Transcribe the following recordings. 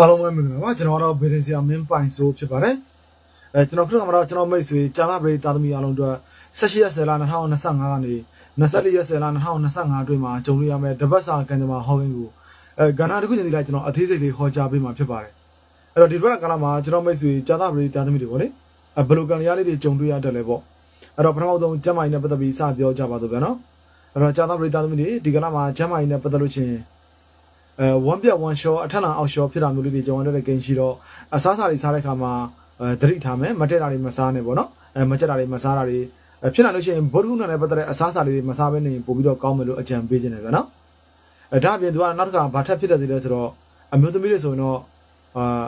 အားလုံးပဲမင်္ဂလာပါကျွန်တော်ကတော့ဗေဒင်ဆီယာမင်းပိုင်ဆိုးဖြစ်ပါတယ်အဲကျွန်တော်ခရစ်မှာတော့ကျွန်တော်မိတ်ဆွေကျန်လာပရိတာသမီအားလုံးတို့16ရက်10လ2025ကနေ24ရက်10လ2025အတွင်းမှာဂျုံရရမယ်တပတ်စာကန်ကြမှာဟောကင်းကိုအဲကဏ္ဍတစ်ခုချင်းဒီလိုက်ကျွန်တော်အသေးစိတ်လေးဟောကြားပေးမှာဖြစ်ပါတယ်အဲ့တော့ဒီဘက်ကကာလမှာကျွန်တော်မိတ်ဆွေကျန်လာပရိတာသမီတွေပေါ့လေအဘယ်လိုကံရလေးတွေဂျုံတွေ့ရတယ်လဲပေါ့အဲ့တော့ပထမဆုံးကျမ်းမာရေးနဲ့ပတ်သက်ပြီးစပြောကြပါတော့ဗျာနော်အဲ့တော့ကျန်လာပရိတာသမီတွေဒီကဏ္ဍမှာကျမ်းမာရေးနဲ့ပတ်သက်လို့ချင်း အဲ one ပြတ် one shot အထက်လာအောက် shot ဖြစ်တာမျိုးလေးတွေကျွန်တော်တို့လည်းဂိမ်းရှိတော့အစားအစာတွေစားတဲ့ခါမှာအဲသတိထားမယ်မတက်တာတွေမစားနဲ့ပေါ့နော်အဲမကြက်တာတွေမစားတာတွေအဲဖြစ်လာလို့ရှိရင်ဘောဓုနာနဲ့ပတ်သက်တဲ့အစားအစာလေးတွေမစားဘဲနေရင်ပို့ပြီးတော့ကောင်းမယ်လို့အကြံပေးခြင်းတယ်ဗျာနော်အဲဒါအပြင်သူကနောက်တစ်ခါဘာထက်ဖြစ်တဲ့သေးလဲဆိုတော့အမျိုးသမီးတွေဆိုရင်တော့အာ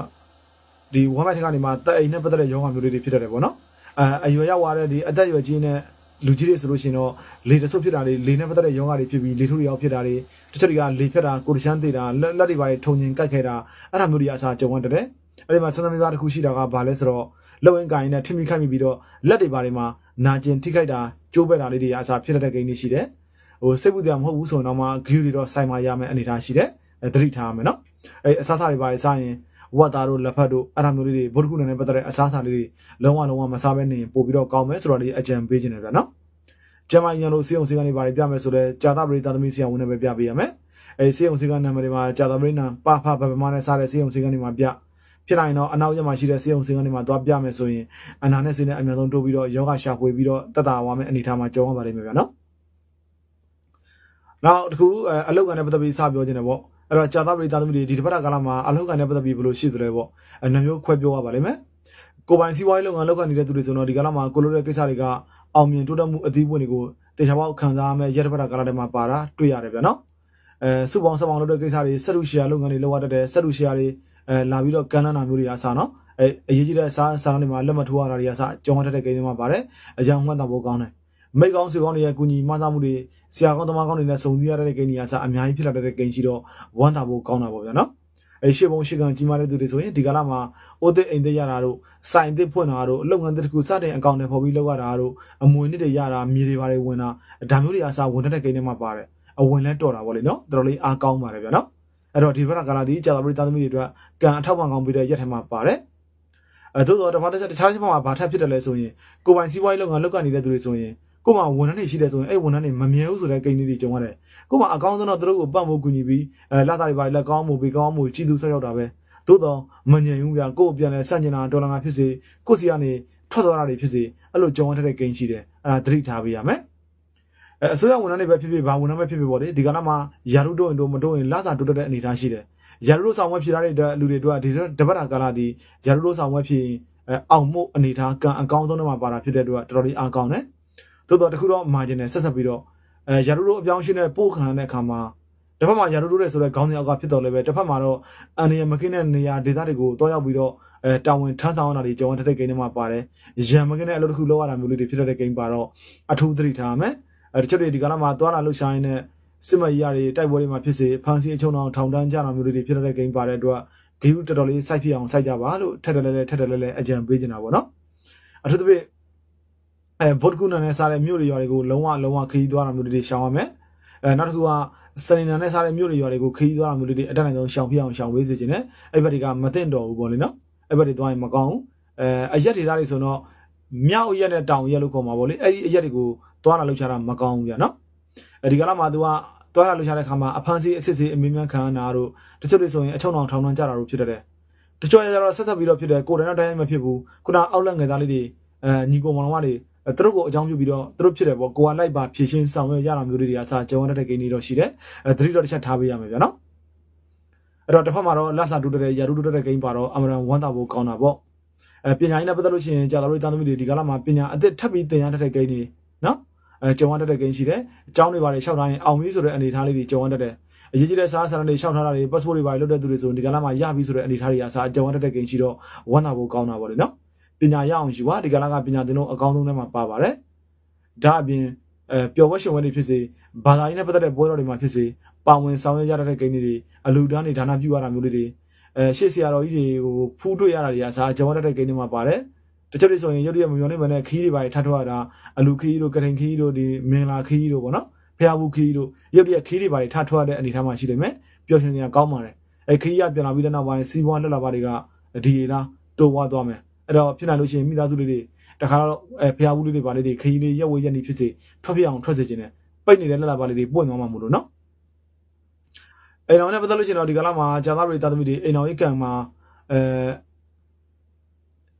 ဒီ one ဘက်ထက်ကနေမှတက်အိမ်နဲ့ပတ်သက်တဲ့ရောဂါမျိုးလေးတွေဖြစ်တတ်တယ်ပေါ့နော်အဲအရွယ်ရောက်သွားတဲ့ဒီအသက်အရွယ်ကြီးနဲ့ လူကြီးတွေဆိုလို့ရှိရင်တော့လေတဆုပ်ဖြစ်တာတွေလေနဲ့ပတ်သက်တဲ့ယောဂါတွေဖြစ်ပြီးလေထုတွေရောက်ဖြစ်တာတွေတချို့တွေကလေဖြတ်တာကိုယ်တချမ်းသေးတာလက်လက်တွေပါထုံငင်ကိုက်ခဲတာအဲ့ဒါမျိုးတွေအစားကြုံရတဲ့အဲ့ဒီမှာစံသမီးပါတစ်ခုရှိတာကဘာလဲဆိုတော့လက်ဝင်ကိုင်းနဲ့ထိမိခိုက်မိပြီးတော့လက်တွေပါတွေမှာနာကျင်ထိခိုက်တာကျိုးပဲ့တာလေးတွေအစားဖြစ်တဲ့ကိန်းတွေရှိတယ်ဟိုစိတ်ပူတယ်မဟုတ်ဘူးဆိုရင်တော့မှဂယူတွေတော့စိုင်မာရမယ်အနေထားရှိတယ်အဲသတိထားရမယ်နော်အဲအစားအစာတွေပါစားရင် ဝတ်သားတို့လက်ဖက်တို့အဲ့ဒါမျိုးလေးတွေဘုဒ္ဓခုနဲ့ပတ်သက်တဲ့အစားအစာလေးတွေလုံးဝလုံးဝမစားဘဲနေရင်ပို့ပြီးတော့ကောင်းမယ်ဆိုတော့လေးအကြံပေးခြင်းတယ်ဗျာနော်ကျမရန်လို့စေအောင်စေကနေပါပြမယ်ဆိုတော့ကြာတာပရိသသမီးဆရာဝန်နဲ့ပဲပြပေးရမယ်အဲစေအောင်စေကနံပါတ်တွေမှာကြာတာပရိနာပဖဘဘမနဲ့စားတဲ့စေအောင်စေကနေမှာပြဖြစ်နိုင်တော့အနောက်ကျမှရှိတဲ့စေအောင်စေကနေမှာသွားပြမယ်ဆိုရင်အနာနဲ့စေနဲ့အများဆုံးတိုးပြီးတော့ယောဂရှာဖွေပြီးတော့တက်တာဝါမယ်အနေထားမှာကြောင်းရပါလိမ့်မယ်ဗျာနော်နောက်တစ်ခုအလောက်ကန်နဲ့ပတ်သက်ပြီးစပြောခြင်းတယ်ပေါ့ အဲ့တော့ကြာတာပရိသသမီးတွေဒီတစ်ပတ်ကာလမှာအလောက်ကန်နဲ့ပတ်သက်ပြီးဘယ်လိုရှိသလဲပေါ့အနှမျိုးခွဲပြောရပါလိမ့်မယ်ကိုပိုင်စီးပွားရေးလုပ်ငန်းလုပ်ကနေတဲ့သူတွေဆိုတော့ဒီကာလမှာကိုလိုတဲ့ကိစ္စတွေကအောင်မြင်တိုးတက်မှုအသီးပွင့်တွေကိုတေချာပေါက်ခံစားရမယ်ရက်တစ်ပတ်ကာလထဲမှာပါတာတွေ့ရတယ်ဗျာနော်အဲစုပေါင်းစပေါင်းလုပ်တဲ့ကိစ္စတွေဆက်လူရှီယာလုပ်ငန်းတွေလုပ်ရတတ်တယ်ဆက်လူရှီယာတွေအဲလာပြီးတော့ကန်လန်းတာမျိုးတွေအစားနော်အဲအရေးကြီးတဲ့စားစားတွေမှာလက်မထိုးရတာတွေအစားကြောင်းရတဲ့ကိန်းတွေမှာပါတယ်အကြောင်းမှတ်တာဖို့ကောင်းတယ် မိတ်ကောင်းဆွေကောင်းတွေရဲ့ကုညီမှန်းသားမှုတွေဆရာကောင်းသမားကောင်းတွေနဲ့စုံစည်းရတဲ့ကိန်းတွေအစားအများကြီးဖြစ်လာတဲ့ကိန်းရှိတော့ဝမ်းသာဖို့ကောင်းတာပေါ့ဗျာနော်အဲရှေ့ဘုံရှေ့ကံကြီးမားတဲ့သူတွေဆိုရင်ဒီကလာမှာအိုးသိအိမ်သိရတာတို့စိုင်သိဖွင့်တာတို့အလုပ်ငန်းတစ်ခုစတဲ့အကောင့်တွေပေါ်ပြီးလောက်ရတာတို့အမွေနှစ်တွေရတာမြေတွေပါတယ်ဝင်တာဒါမျိုးတွေအစားဝင်တဲ့ကိန်းတွေမှာပါတယ်အဝင်လဲတော်တာပေါ့လေနော်တော်တော်လေးအားကောင်းပါတယ်ဗျာနော်အဲ့တော့ဒီဘက်ကကာလာဒီကြာသပတေးသားသမီးတွေအတွက်ကံအထောက်ပံ့ကောင်းပြီးတဲ့ရက်ထဲမှာပါတယ်အဲသို့တော့တခါတခြားတခြားတစ်ချက်မှာဘာထပ်ဖြစ်တယ်လဲဆိုရင်ကိုပိုင်စီးပွားရေးလုပ်ငန်းလုပ်ကနေနေတဲ့သူတွေဆိုရင် ကိုမှဝန်ထမ်းတွေရှိတယ်ဆိုရင်အဲ့ဝန်ထမ်းတွေမမြဲဘူးဆိုတဲ့ကိန်းလေးတွေကြုံရတယ်ကိုမှအကောင်းဆုံးတော့သူတို့ကိုပတ်ဖို့ကူညီပြီးအဲလာတာတွေပါလက်ကောင်းမှုပြီးကောင်းမှုကြည်သူဆက်ရောက်တာပဲသို့တော့မငြိမ်ဘူးဗျာကို့ပြန်လဲစန့်ကျင်တာဒေါ်လာငါဖြစ်စေကို့စီကနေထွက်သွားတာတွေဖြစ်စေအဲ့လိုကြုံရတဲ့ကိန်းရှိတယ်အဲ့ဒါသတိထားပေးရမယ်အဲအစိုးရဝန်ထမ်းတွေပဲဖြစ်ဖြစ်ဘာဝန်ထမ်းပဲဖြစ်ဖြစ်ပေါ့လေဒီကနေ့မှာယာရုတိုးရင်တို့မတိုးရင်လာစာတိုးတဲ့အနေအထားရှိတယ်ယာရုတိုးဆောင်ဝဲဖြစ်ထားတဲ့လူတွေတို့ကဒီတပတ်တာကာလဒီယာရုတိုးဆောင်ဝဲဖြစ်ရင်အဲအောင်မှုအနေအထားကံအကောင်းဆုံးတော့မှာပါတာဖြစ်တဲ့အတွက်တော်တော်လေးအားကောင်းတယ် သို့တော့တခုတော့ margin နဲ့ဆက်ဆက်ပြီးတော့အဲယာရုတိုးအပြောင်းအရွှေ့နဲ့ပို့ခံတဲ့အခါမှာတစ်ဖက်မှာယာရုတိုးတဲ့ဆိုတဲ့ခေါင်းစဉ်အောက်ကဖြစ်တော်လည်းပဲတစ်ဖက်မှာတော့အန်ရမကင်းတဲ့နေရာဒေသတွေကိုတွားရောက်ပြီးတော့အဲတာဝန်ထမ်းဆောင်ရတာတွေကြောင်းတဲ့ကိန်းတွေမှာပါတယ်ရံမကင်းတဲ့အလုပ်တစ်ခုလုပ်ရတာမျိုးလေးတွေဖြစ်တဲ့ကိန်းပါတော့အထူးသတိထားရမယ်အဲတချို့တွေဒီကနေ့မှာတွားလာလှုပ်ရှားရင်းနဲ့စစ်မကြီးရတွေတိုက်ပွဲတွေမှာဖြစ်စေဖန်စီအချုံအောင်ထောင်တန်းကြတာမျိုးလေးတွေဖြစ်တဲ့ကိန်းပါတဲ့အတွက်ဂေယူတော်တော်လေးစိုက်ဖြစ်အောင်စိုက်ကြပါလို့ထက်တယ်လဲလဲထက်တယ်လဲလဲအကြံပေးချင်တာပေါ့နော်အထူးသဖြင့် အဲဘုတ်ကုနနဲ့စားတဲ့မြို့တွေရွာတွေကိုလုံးဝလုံးဝခရီးသွားတာမျိုးတွေရှောင်ရမယ်အဲနောက်တစ်ခုကစတလင်နာနဲ့စားတဲ့မြို့တွေရွာတွေကိုခရီးသွားတာမျိုးတွေအတက်နိုင်ဆုံးရှောင်ပြအောင်ရှောင်ဝေးစေချင်တယ်အဲ့ဘက်တွေကမသိတော့ဘူးပေါ့လေနော်အဲ့ဘက်တွေသွားရင်မကောင်းဘူးအဲအရက်တွေသားတွေဆိုတော့မြောက်ရက်နဲ့တောင်ရက်လို့ခေါ်မှာပေါ့လေအဲ့ဒီအရက်တွေကိုသွားလာလှုပ်ရှားတာမကောင်းဘူးပြနော်အဲဒီကလာမှာ तू ကသွားလာလှုပ်ရှားတဲ့ခါမှာအဖမ်းစီးအစစ်စီအမင်းမြန်ခံရတာတို့တချို့တွေဆိုရင်အချုံအောင်ထောင်ထောင်ကြတာတို့ဖြစ်တတ်တယ်တချို့ကျတော့ဆက်သက်ပြီးတော့ဖြစ်တယ်ကိုယ်တိုင်တော့တိုင်းမဖြစ်ဘူးခုနအောက်လက်ငယ်သားလေးတွေအဲညီကိုမောင်မောင်တွေ သူတို့ကိုအကြောင်းပြုပြီးတော့သူတို့ဖြစ်တယ်ပေါ့ကိုကလိုက်ပါဖြည့်ရှင်းဆောင်ရွက်ရတာမျိုးတွေအစားကြုံရတဲ့ကိန်းတွေတော့ရှိတယ်အဲသတိတော့တစ်ချက်ထားပေးရမယ်ဗျာနော်အဲ့တော့တစ်ဖက်မှာတော့လက်စာတူတဲ့ရာတူတဲ့ကိန်းပါတော့အမရန်ဝမ်းသာဖို့ကောင်းတာပေါ့အဲပညာရေးနဲ့ပတ်သက်လို့ရှိရင်ကြာတော်လေးတာသမီးတွေဒီကလာမှာပညာအသစ်ထပ်ပြီးသင်ရတဲ့ကိန်းတွေနော်အဲကြုံရတဲ့ကိန်းရှိတယ်အကြောင်းတွေပါလေလျှောက်ထားရင်အောင်ပြီဆိုတဲ့အနေအထားလေးတွေကြုံရတဲ့အရေးကြီးတဲ့စားစာရန်တွေလျှောက်ထားတာတွေ passport တွေပါလုပ်တဲ့သူတွေဆိုဒီကလာမှာရပြီဆိုတဲ့အနေအထားတွေအစားကြုံရတဲ့ကိန်းရှိတော့ဝမ်းသာဖို့ကောင်းတာပေါ့လေနော် ပညာရအောင်ယူပါဒီကလာကပညာသင်တော့အကောင်းဆုံးထဲမှာပါပါတယ်ဒါအပြင်အဲပျော်ဝှက်ရှင်ဝဲတွေဖြစ်စေဘာသာရေးနဲ့ပတ်သက်တဲ့ပွဲတော်တွေမှာဖြစ်စေပါဝင်ဆောင်ရွက်ရတဲ့ကိန်းတွေအလူတန်းတွေဒါနပြုရတာမျိုးလေးတွေအဲရှေ့ဆရာတော်ကြီးတွေကိုဖူးတွေ့ရတာတွေအစားကြုံရတဲ့ကိန်းတွေမှာပါတယ်တချို့တွေဆိုရင်ရုပ်ရည်မမျောနေမနဲ့ခီးတွေပါထပ်ထွက်ရတာအလူခီးတို့ကရင်ခီးတို့ဒီမင်လာခီးတို့ပေါ့နော်ဖျားဘူးခီးတို့ရုပ်ရည်ခီးတွေပါထပ်ထွက်တဲ့အနေထားမှာရှိတယ်မယ်ပျော်ရွှင်စရာကောင်းပါတယ်အဲခရီးရပြန်လာပြီးတဲ့နောက်ပိုင်းစီးပွားလက်လာပါတွေကဒီလားတိုးဝါသွားမယ် အဲ့တော့ဖြစ်နိုင်လို့ရှိရင်မိသားစုလေးတွေတခါတော့အဲဖျားဘူးလေးတွေပါလေးတွေခရီးလေးရက်ဝဲရက်နေဖြစ်စေထွက်ပြအောင်ထွက်စေခြင်းနဲ့ပိတ်နေတဲ့လက်လာပါလေးတွေပွင့်သွားမှာမို့လို့နော်အိမ်တော်နဲ့ပတ်သက်လို့ရှိရင်တော့ဒီကလာမှာဂျာသားတွေတာသမီတွေအိမ်တော်ကြီးကံမှာအဲ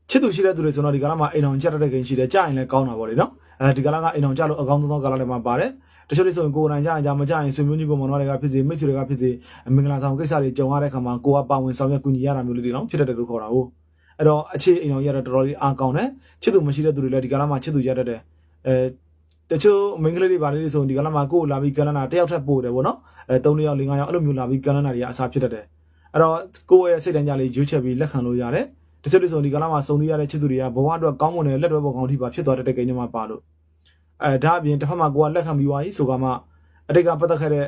ချစ်သူရှိတဲ့သူတွေဆိုတော့ဒီကလာမှာအိမ်တော်ကြက်တဲ့ကိန်းရှိတယ်ကြာရင်လည်းကောင်းတာပေါ့လေနော်အဲဒီကလာကအိမ်တော်ကြလို့အကောင်းဆုံးသောကလာတွေမှာပါတယ်တချို့တွေဆိုရင်ကိုယ်တိုင်ကြာရင်ကြာမကြာရင်ဆွေမျိုးကြီးကိုမောင်နှမတွေကဖြစ်စေမိတ်ဆွေတွေကဖြစ်စေမင်္ဂလာဆောင်ကိစ္စတွေကြုံရတဲ့ခါမှာကိုကပါဝင်ဆောင်ရွက်ကူညီရတာမျိုးလေးတွေတော့ဖြစ်တတ်တယ်လို့ခေါ်တာဟုတ် အဲ့တော့အခြေအိမ်တော်ရတော့တော်တော်လေးအားကောင်းတယ်ချစ်သူမရှိတဲ့သူတွေလည်းဒီကလာမှာချစ်သူရတတ်တယ်အဲတချို့မိန်းကလေးတွေပါလေးတွေဆိုရင်ဒီကလာမှာကိုယ်လာပြီးကန်လနာတယောက်ထပ်ပို့တယ်ဗောနော်အဲ3ယောက်4ယောက်အဲ့လိုမျိုးလာပြီးကန်လနာတွေကအစားဖြစ်တတ်တယ်အဲ့တော့ကိုယ့်ရဲ့စိတ်တိုင်းကြလေးရွေးချက်ပြီးလက်ခံလို့ရတယ်တချို့တွေဆိုရင်ဒီကလာမှာစုံသီးရတဲ့ချစ်သူတွေကဘဝအတွက်ကောင်းမွန်တဲ့လက်တွဲပေါ်ကောင်းထိပါဖြစ်သွားတဲ့ကိန်းတွေမှာပါလို့အဲဒါအပြင်တစ်ဖက်မှာကိုကလက်ခံပြီးွားကြီးဆိုကမှအတိတ်ကပတ်သက်ခဲ့တဲ့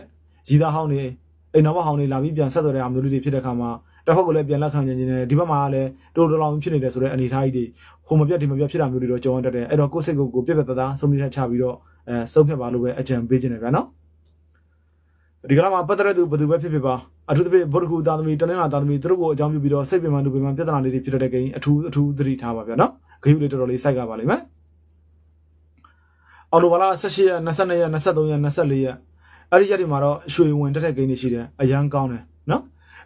ရည်သားဟောင်းတွေအိမ်တော်မဟောင်းတွေလာပြီးပြန်ဆက်သွယ်တဲ့အမျိုးလေးတွေဖြစ်တဲ့ခါမှာ တစ်ဖက်ကလည်းပြန်လက်ခံနေနေတယ်ဒီဘက်မှာလည်းတိုးတိုးလောင်ဖြစ်နေတယ်ဆိုတဲ့အနေအထားကြီးတွေဟိုမပြတ်ဒီမပြတ်ဖြစ်တာမျိုးတွေတော့ကြုံရတတ်တယ်အဲ့တော့ကိုယ့်စိတ်ကိုကိုပြက်ပြက်သားသားဆုံးဖြတ်ချပြီးတော့အဲဆုံးဖြတ်ပါလို့ပဲအကြံပေးခြင်းတယ်ဗျာနော်ဒီကလာမှာပတ်သက်တဲ့သူဘယ်သူပဲဖြစ်ဖြစ်ပါအထူးသဖြင့်ဗုဒ္ဓကူသားသမီးတနင်္လာသားသမီးသူတို့ကိုအကြောင်းပြုပြီးတော့စိတ်ပင်ပန်းလူပင်ပန်းပြဿနာလေးတွေဖြစ်တဲ့ကိန်းအထူးအထူးသတိထားပါဗျာနော်ဂရုလေးတော်တော်လေးစိုက်ကပါလိမ့်မယ်အော်လိုဘာလာ18ရက်22ရက်23ရက်24ရက်အဲ့ဒီရက်တွေမှာတော့ရွှေဝင်တက်တဲ့ကိန်းတွေရှိတယ်အရန်ကောင်းတယ်နော်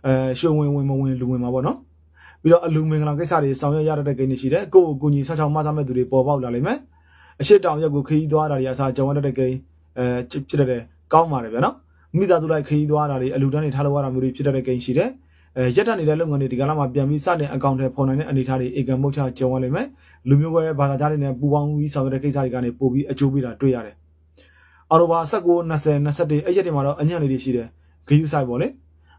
အဲရွှေဝင်ဝင်မဝင်လူဝင်မှာပေါ့နော်ပြီးတော့အလူမင်္ဂလာကိစ္စတွေဆောင်ရွက်ရတဲ့ကိန်းတွေရှိတယ်ကိုယ့်ကိုကိုကြီးဆောက်ချောင်းမှတ်သားမဲ့သူတွေပေါ်ပေါက်လာလိမ့်မယ်အရှိတောင်ရက်ကိုခရီးသွားတာတွေအစားကြောင်းရတဲ့ကိန်းအဲဖြစ်တဲ့ကောင်းပါတယ်ဗျာနော်မိသားစုလိုက်ခရီးသွားတာတွေအလူတန်းတွေထားလို့ရတာမျိုးတွေဖြစ်တဲ့ကိန်းရှိတယ်အဲရက်တက်နေတဲ့လုပ်ငန်းတွေဒီကလာမှာပြန်ပြီးစတင်အကောင့်ထဲပေါ်နိုင်တဲ့အနေအထားတွေအေကံမုတ်ချကျုံရလိမ့်မယ်လူမျိုးကွဲဘာသာကြားတွေနဲ့ပူပေါင်းပြီးဆောင်ရွက်တဲ့ကိစ္စတွေကနေပို့ပြီးအကျိုးပေးတာတွေ့ရတယ်အော်တိုဘာ19 20 21အဲ့ရက်တွေမှာတော့အညံ့လေးတွေရှိတယ်ဂယူဆိုင်ပေါ့လေ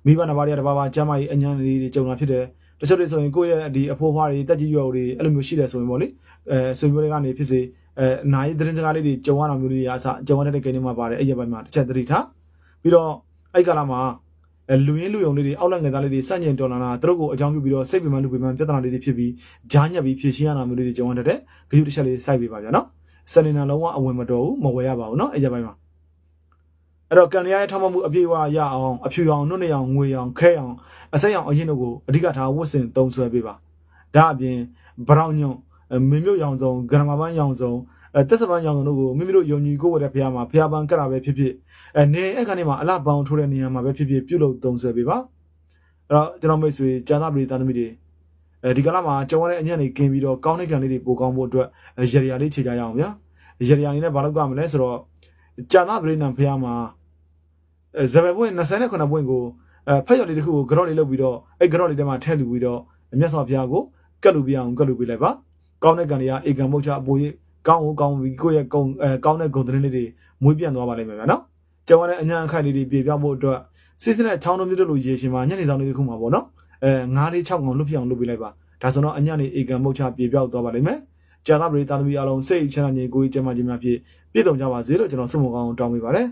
မိဘနှစ်ပါးတွေကတပါးပါကျမ်းမာရေးအညံ့လေးတွေကြုံတာဖြစ်တယ်တချို့တွေဆိုရင်ကိုယ့်ရဲ့ဒီအဖိုးဖွားတွေတက်ကြီးရွယ်တွေအဲ့လိုမျိုးရှိတယ်ဆိုရင်ပေါ့လေအဲဆွေမျိုးတွေကနေဖြစ်စေအဲနာရီသတင်းစကားလေးတွေကြုံရတာမျိုးတွေအစားကြုံရတဲ့ကိန်းတွေမှာပါတယ်အဲ့ရက်ပိုင်းမှာတစ်ချက်သတိထားပြီးတော့အဲ့ကာလမှာအဲလူရင်းလူယုံလေးတွေအောက်လက်ငယ်သားလေးတွေစန့်ကျင်တော်လာတာသူတို့ကိုအကြောင်းပြုပြီးတော့စိတ်ပင်ပန်းလူပင်ပန်းပြဿနာလေးတွေဖြစ်ပြီးဂျားညက်ပြီးဖြည့်ရှင်းရတာမျိုးလေးတွေကြုံရတဲ့ဂရုတစ်ချက်လေးစိုက်ပေးပါဗျာနော်စနေနာလုံးဝအဝင်မတော်ဘူးမဝယ်ရပါဘူးနော်အဲ့ရက်ပိုင်းမှာ အဲ့တော့ကန်ရရဲ့ထောက်မမှုအပြည့်အဝရအောင်အဖြူအောင်နှုတ်နေအောင်ငွေအောင်ခဲအောင်အစိမ်းအောင်အရင်တို့ကိုအဓိကထားဝတ်ဆင်သုံးဆွဲပေးပါဒါအပြင်ဘရောင်ညွန့်မင်းမျိုးရောင်စုံဂရမပန်းရောင်စုံအဲတက်စပန်းရောင်စုံတို့ကိုမိမိတို့ယုံကြည်ကိုယ်ဝတ်တဲ့ဖရားမှာဖရားပန်းကတ်တာပဲဖြစ်ဖြစ်အဲနေအဲ့ခါနေမှာအလှပောင်ထိုးတဲ့နေရာမှာပဲဖြစ်ဖြစ်ပြုတ်လို့သုံးဆွဲပေးပါအဲ့တော့ကျွန်တော်မိတ်ဆွေကျန်သားပရိသတ်သမီးတွေအဲဒီကလာမှာကြုံရတဲ့အညံ့တွေကင်းပြီးတော့ကောင်းတဲ့ကံလေးတွေပိုကောင်းဖို့အတွက်ရရလေးခြေကြရအောင်ဗျာရရလေးနဲ့ဘာလို့ကမလဲဆိုတော့ကျန်သားပရိနံဖရားမှာအဲ ဇဘယ်ပွင့်29ပွင့်ကိုအဲဖက်ရလေးတစ်ခုကိုကြော့လေးလုပ်ပြီးတော့အဲ့ကြော့လေးထဲမှာထည့်လူပြီးတော့မြတ်စွာဘုရားကိုကတ်လူပြအောင်ကတ်လူပေးလိုက်ပါကောင်းတဲ့ကံတွေကအေကံမုတ်ချအပေါ်ကြီးကောင်းကိုကောင်းပြီးကိုယ့်ရဲ့ကုံအဲကောင်းတဲ့ဂုဏ်သတင်းလေးတွေမွေးပြန့်သွားပါလိမ့်မယ်ဗျာနော်ကျောင်းရတဲ့အညာအခိုက်လေးတွေပြေပြောင်းဖို့အတွက်စစ်စစ်နဲ့ချောင်းတို့မျိုးတို့လိုရေရှင်မှာညနေဆောင်လေးတစ်ခုမှာပေါ့နော်အဲ9လေး6កောင်လွတ်ပြအောင်လုပ်ပေးလိုက်ပါဒါဆိုတော့အညာနေအေကံမုတ်ချပြေပြောင်းသွားပါလိမ့်မယ်ကြာသပရိသသမီးအလုံးစိတ်ချမ်းသာခြင်းကိုယ်ကြီးကျမ်းမာခြင်းများဖြင့်ပြည့်စုံကြပါစေလို့ကျွန်တော်ဆုမကောင်းတောင်းပေးပါတယ်